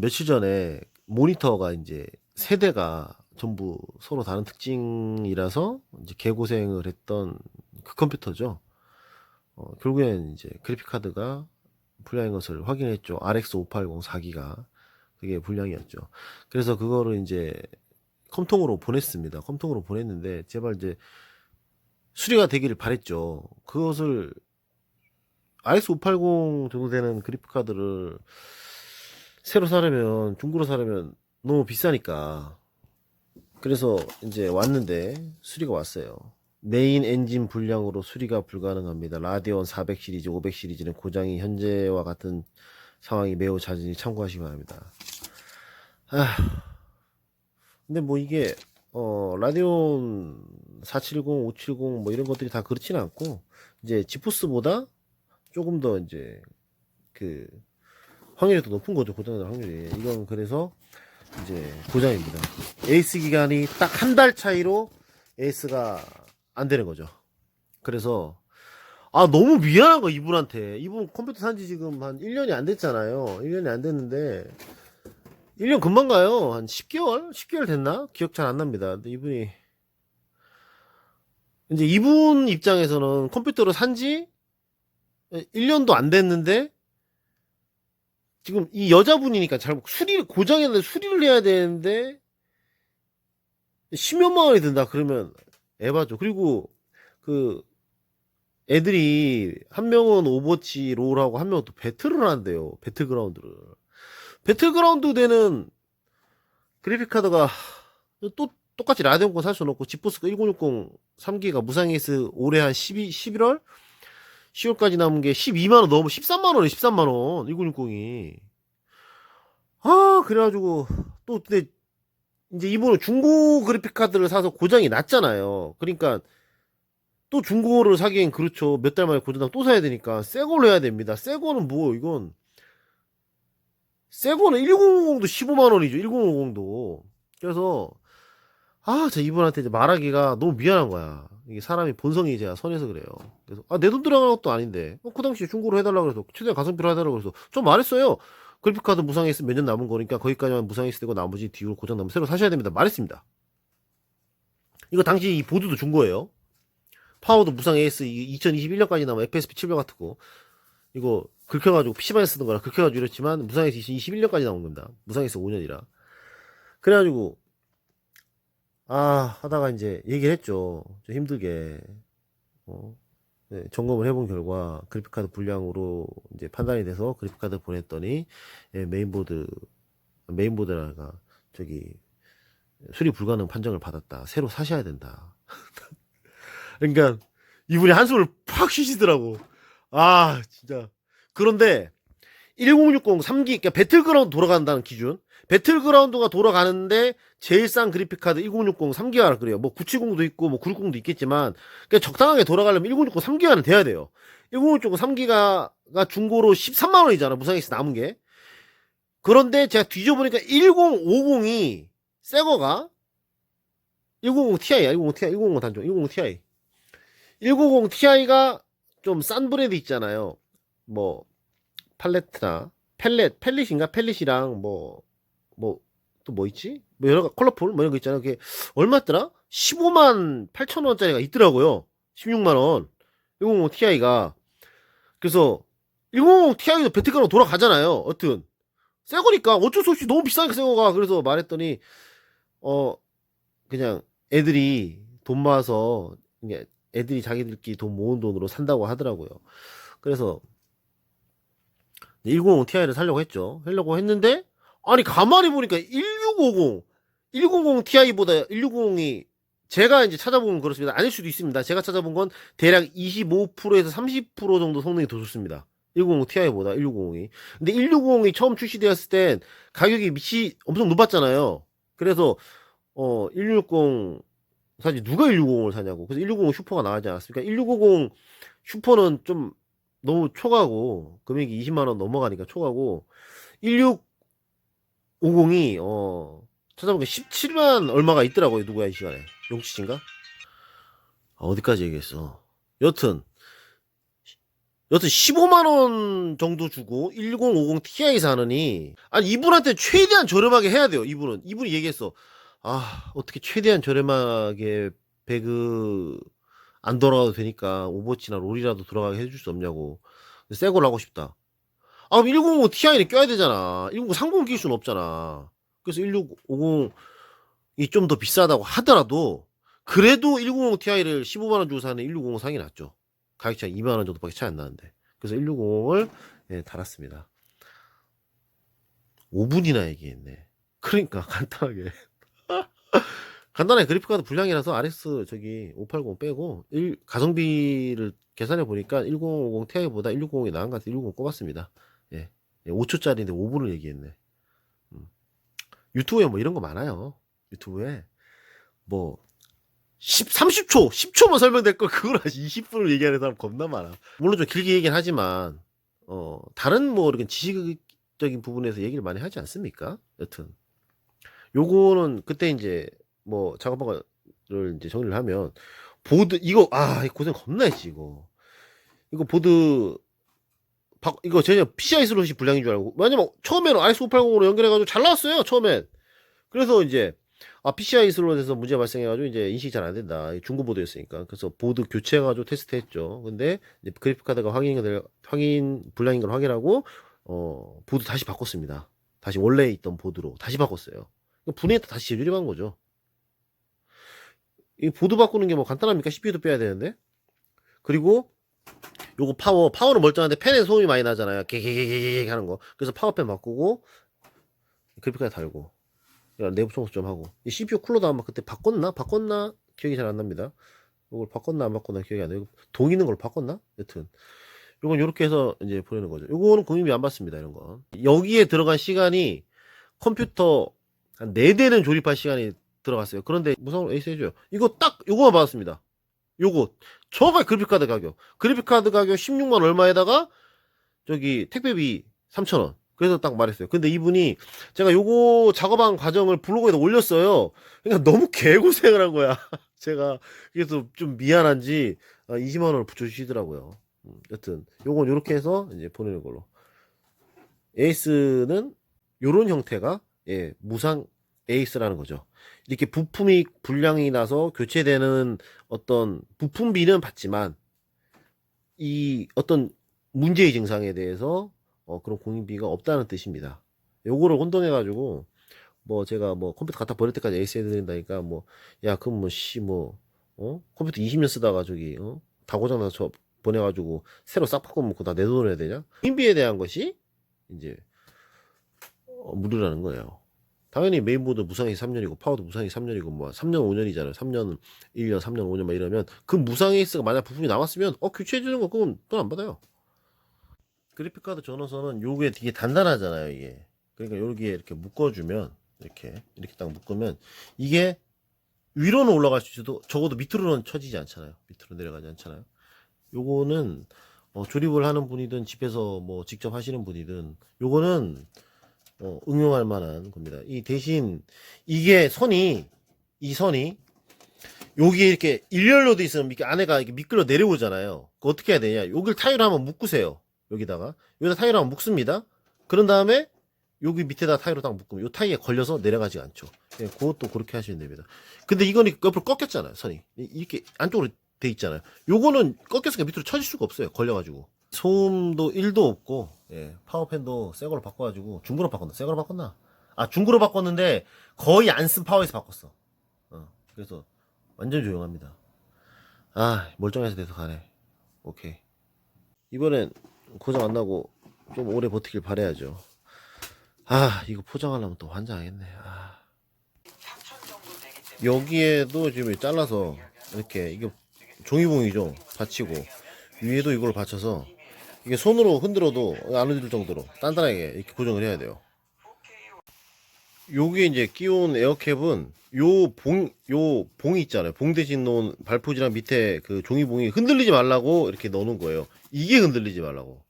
며칠 전에 모니터가 이제 세대가 전부 서로 다른 특징이라서 이제 개고생을 했던 그 컴퓨터죠. 어, 결국엔 이제 그래픽 카드가 불량인 것을 확인했죠. RX 580 4기가 그게 불량이었죠. 그래서 그거를 이제 컴통으로 보냈습니다. 컴통으로 보냈는데 제발 이제 수리가 되기를 바랬죠. 그것을 RX 580 정도 되는 그래픽 카드를 새로 사려면 중고로 사려면 너무 비싸니까 그래서 이제 왔는데 수리가 왔어요. 메인 엔진 불량으로 수리가 불가능합니다. 라디온 400 시리즈, 500 시리즈는 고장이 현재와 같은 상황이 매우 잦으니 참고하시기 바랍니다. 아, 근데 뭐 이게 어 라디온 470, 570 뭐 이런 것들이 다 그렇지는 않고 이제 지포스보다 조금 더 이제 그 확률이 더 높은 거죠 고장날 확률이. 이건 그래서 이제 고장입니다. 에이스 기간이 딱 한 달 차이로 에이스가 안 되는 거죠. 그래서 아 너무 미안한 거 이분한테. 이분 컴퓨터 산지 지금 한 1년이 안 됐잖아요. 1년이 안 됐는데 1년 금방 가요. 한 10개월? 10개월 됐나? 기억 잘 안 납니다. 근데 이분이 이제 이분 입장에서는 컴퓨터를 산지 1년도 안 됐는데 지금 이 여자분이니까 잘 수리를 고장했는데 수리를 해야 되는데 10몇만 원이 든다 그러면 에바죠. 그리고 그 애들이 한 명은 오버워치 롤하고 한 명은 또 배틀을 한대요. 배틀그라운드를. 배틀그라운드 되는 그래픽 카드가 또 똑같이 라데온 거 살 수는 없고 지포스 1060 3기가 무상에이스 올해 한 12, 11월 10월까지 남은 게 12만원 넘어 13만원에 13만원 1960이. 아 그래가지고 또 근데 이제 이분은 중고 그래픽 카드를 사서 고장이 났잖아요. 그러니까 또 중고를 사기엔 그렇죠. 몇 달 만에 고장나면 또 사야 되니까 새 걸로 해야 됩니다. 새 거는 뭐 이건 새 거는 1050도 15만원이죠. 1050도. 그래서 아, 저 이분한테 이제 말하기가 너무 미안한 거야. 이게 사람이 본성이 제가 선해서 그래요. 그래서, 아, 내 돈 들어가는 것도 아닌데, 어, 그 당시에 중고로 해달라고 그래서, 최대한 가성비로 해달라고 그래서, 좀 말했어요. 그래픽카드 무상에이스 몇년 남은 거니까, 거기까지만 무상에이스 되고, 나머지 뒤로 고장 나면 새로 사셔야 됩니다. 말했습니다. 이거 당시 이 보드도 중고예요. 파워도 무상 에이스 2021년까지 남은 FSP 700 같은 거. 이거 긁혀가지고 PC방에 쓰던 거라 긁혀가지고 이랬지만, 무상에이스 21년까지 나온 겁니다. 무상에이스 5년이라. 그래가지고, 아, 하다가 이제 얘기를 했죠. 좀 힘들게. 어, 네, 점검을 해본 결과 그래픽카드 불량으로 이제 판단이 돼서 그래픽카드 보냈더니 예, 메인보드 메인보드라가 저기 수리 불가능 판정을 받았다. 새로 사셔야 된다. 그러니까 이분이 한숨을 팍 쉬시더라고. 아, 진짜. 그런데 1060 3기 그러니까 배틀그라운드 돌아간다는 기준 배틀그라운드가 돌아가는데 제일 싼 그래픽카드 1060 3기가라 그래요. 뭐 970도 있고 뭐 960도 있겠지만 그러니까 적당하게 돌아가려면 1060 3기가는 돼야 돼요. 1060 3기가가 중고로 13만 원이잖아. 무상에서 남은 게. 그런데 제가 뒤져보니까 1050이 새 거가 190 Ti야. 190 Ti. 190 단종. 190 Ti. 190 Ti가 좀 싼 브랜드 있잖아요. 뭐 팔레트나 펠렛, 펠릿인가? 펠릿이랑 뭐, 뭐, 또 뭐 있지? 뭐 여러 가 컬러풀? 뭐 이런 거 있잖아요. 그게 얼마였더라? 15만 8천 원짜리가 있더라고요. 16만 원. 190 Ti가. 그래서, 190 Ti도 배트가로 돌아가잖아요. 어튼. 새 거니까 어쩔 수 없이 너무 비싸니까 새 거가. 그래서 말했더니, 어, 그냥 애들이 돈 모아서, 애들이 자기들끼리 돈 모은 돈으로 산다고 하더라고요. 그래서, 1050 Ti를 살려고 했죠. 하려고 했는데 아니 가만히 보니까 1650, 1050 Ti보다 1650이 제가 이제 찾아보면 그렇습니다. 아닐 수도 있습니다. 제가 찾아본 건 대략 25%에서 30% 정도 성능이 더 좋습니다. 190 Ti보다 1650이. 근데 1650이 처음 출시되었을 땐 가격이 미치 엄청 높았잖아요. 그래서 어 160 사실 누가 160을 사냐고. 그래서 160 슈퍼가 나가지 않았습니까? 1650 슈퍼는 좀 너무 초과고 금액이 20만 원 넘어가니까 초과고 1650이 어 찾아보니까 17만 얼마가 있더라고요 누구야 이 시간에 용치신가 아, 어디까지 얘기했어 여튼 여튼 15만 원 정도 주고 1050 Ti 사느니, 아니, 이분한테 최대한 저렴하게 해야 돼요, 이분은. 이분이 얘기했어. 아, 어떻게 최대한 저렴하게 배그 안 돌아가도 되니까 오버워치나 롤이라도 돌아가게 해줄 수 없냐고. 새 걸로 하고 싶다. 아, 그럼 1050 Ti는 껴야 되잖아. 1050 상품 낄 수는 없잖아. 그래서 1650이 좀 더 비싸다고 하더라도, 그래도 1050 Ti를 15만 원 주고 사는 1650 상이 낫죠. 가격 차이 2만 원 정도밖에 차이 안 나는데. 그래서 160을 예, 달았습니다. 5분이나 얘기했네. 그러니까 간단하게. 간단하게 그래픽카드 불량이라서 RX 저기 580 빼고 1 가성비를 계산해 보니까 1050 Ti보다 1650이 나은 것 같아서 160 꼽았습니다. 예. 5초짜리인데 5분을 얘기했네. 음. 유튜브에 뭐 이런 거 많아요. 유튜브에 뭐 10, 30초, 10초만 설명될 걸 그걸 한 20분을 얘기하는 사람 겁나 많아. 물론 좀 길게 얘기는 하지만 어 다른 뭐 이렇게 지식적인 부분에서 얘기를 많이 하지 않습니까? 여튼 요거는 그때 이제 뭐 거를 이제 정리를 하면 보드 이거 아 고생 겁나 했지 이거 이거 보드 바, 이거 전혀 PCI 슬롯이 불량인 줄 알고. 왜냐면 처음에는 RS580으로 연결해가지고 잘 나왔어요 처음엔. 그래서 이제 아 PCI 슬롯에서 문제 발생해가지고 이제 인식이 잘 안 된다. 중고 보드였으니까. 그래서 보드 교체해가지고 테스트했죠. 근데 이제 그래픽 카드가 확인 확인 불량인 걸 확인하고 어 보드 다시 바꿨습니다. 다시 원래 있던 보드로 다시 바꿨어요. 분해했다 다시 재조립한 거죠. 이 보드 바꾸는 게 뭐 간단합니까? CPU도 빼야 되는데. 그리고 요거 파워, 파워는 멀쩡한데 팬에 소음이 많이 나잖아요. 개개개개개 하는 거. 그래서 파워팬 바꾸고 그래픽카드 달고 내부 청소 좀 하고 이 CPU 쿨러도 아마 그때 바꿨나? 바꿨나? 기억이 잘 안 납니다. 이걸 바꿨나 안 바꿨나 기억이 안 나요. 동 있는 걸 바꿨나? 여튼 요건 요렇게 해서 이제 보내는 거죠. 요거는 공유비 안 받습니다. 이런 거. 여기에 들어간 시간이 컴퓨터 한 4대는 조립할 시간이 들어갔어요. 그런데 무상으로 에이스 해줘요. 이거 딱 요거만 받았습니다. 요거 정확하게 그래픽카드 가격. 그래픽카드 가격 16만 얼마에다가 저기 택배비 3,000원. 그래서 딱 말했어요. 근데 이분이 제가 요거 작업한 과정을 블로그에다 올렸어요. 그러니까 너무 개고생을 한 거야. 제가 그래서 좀 미안한지 20만 원을 붙여주시더라고요. 음, 여튼 요건 요렇게 해서 이제 보내는 걸로. 에이스는 요런 형태가 예, 무상 에이스라는 거죠. 이렇게 부품이 불량이 나서 교체되는 어떤 부품비는 받지만 이 어떤 문제의 증상에 대해서 어, 그런 공인비가 없다는 뜻입니다. 요거를 혼동해 가지고 뭐 제가 뭐 컴퓨터 갖다 버릴 때까지 에이스 해드린다니까 뭐 야 그럼 뭐 씨 뭐 어? 컴퓨터 20년 쓰다가 저기 어? 다 고장나서 저 보내가지고 새로 싹 바꿔놓고 다 내 돈을 해야 되냐? 공인비에 대한 것이 이제 어, 무료라는 거예요. 당연히 메인보드 무상이 3년이고 파워도 무상이 3년이고 뭐 3년 5년이잖아요. 3년 1년 3년 5년 막 이러면 그 무상 에이스가 만약 부품이 남았으면 어 교체해 주는 거 그건 돈 안 받아요. 그래픽 카드 전원선은 요게 되게 단단하잖아요, 이게. 그러니까 여기에 이렇게 묶어 주면 이렇게 이렇게 딱 묶으면 이게 위로는 올라갈 수 있어도 적어도 밑으로는 처지지 않잖아요. 밑으로 내려가지 않잖아요. 요거는 어, 조립을 하는 분이든 집에서 뭐 직접 하시는 분이든 요거는 어, 응용할 만한 겁니다. 이 대신 이게 선이 이 선이 여기에 이렇게 일렬로 돼 있으면 이렇게 안에가 이렇게 미끌어 내려오잖아요. 그 어떻게 해야 되냐? 여기를 타일로 한번 묶으세요. 여기다가 여기다 타일로 한번 묶습니다. 그런 다음에 여기 밑에다 타일로 딱 묶으면 이 타이에 걸려서 내려가지 않죠. 예, 그것도 그렇게 하시면 됩니다. 근데 이거는 옆으로 꺾였잖아요. 선이 이렇게 안쪽으로 돼 있잖아요. 요거는 꺾였으니까 밑으로 쳐질 수가 없어요. 걸려가지고 소음도 1도 없고 예, 파워팬도 새 걸로 바꿔가지고 중고로 바꿨나? 새 걸로 바꿨나? 아 중고로 바꿨는데 거의 안 쓴 파워에서 바꿨어. 어, 그래서 완전 조용합니다. 아 멀쩡해서 돼서 가네. 오케이. 이번엔 고장 안 나고 좀 오래 버티길 바래야죠. 아 이거 포장하려면 또 환장하겠네. 아. 여기에도 지금 잘라서 이렇게 이게 종이봉이죠. 받치고 위에도 이걸 받쳐서 이게 손으로 흔들어도 안 흔들 정도로 단단하게 이렇게 고정을 해야 돼요. 요게 이제 끼운 에어캡은 요 봉, 요 봉이 있잖아요. 봉 대신 놓은 발포지랑 밑에 그 종이봉이 흔들리지 말라고 이렇게 넣는 거예요. 이게 흔들리지 말라고.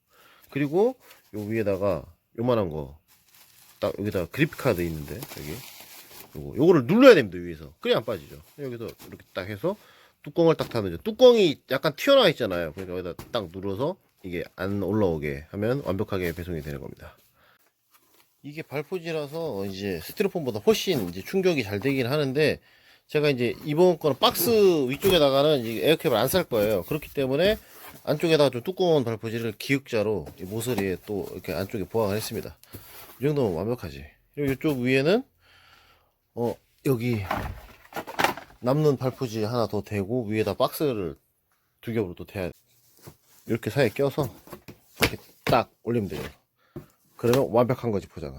그리고 요 위에다가 요만한 거. 딱 여기다가 그립카드 있는데, 여기. 요거, 요거를 눌러야 됩니다, 위에서. 그래야 안 빠지죠. 여기서 이렇게 딱 해서 뚜껑을 딱 닫는 죠 뚜껑이 약간 튀어나와 있잖아요. 그러니까 여기다 딱 눌러서 이게 안 올라오게 하면 완벽하게 배송이 되는 겁니다. 이게 발포지라서 이제 스티로폼보다 훨씬 이제 충격이 잘 되긴 하는데 제가 이제 이번 거는 박스 위쪽에다가는 에어캡을 안 쌀 거예요. 그렇기 때문에 안쪽에다가 좀 두꺼운 발포지를 기역자로 이 모서리에 또 이렇게 안쪽에 보강을 했습니다. 이 정도면 완벽하지. 그리고 이쪽 위에는 어 여기 남는 발포지 하나 더 대고 위에다 박스를 두 겹으로 또 대야 이렇게 사이에 껴서 이렇게 딱 올리면 돼요. 그러면 완벽한 거지 포장은.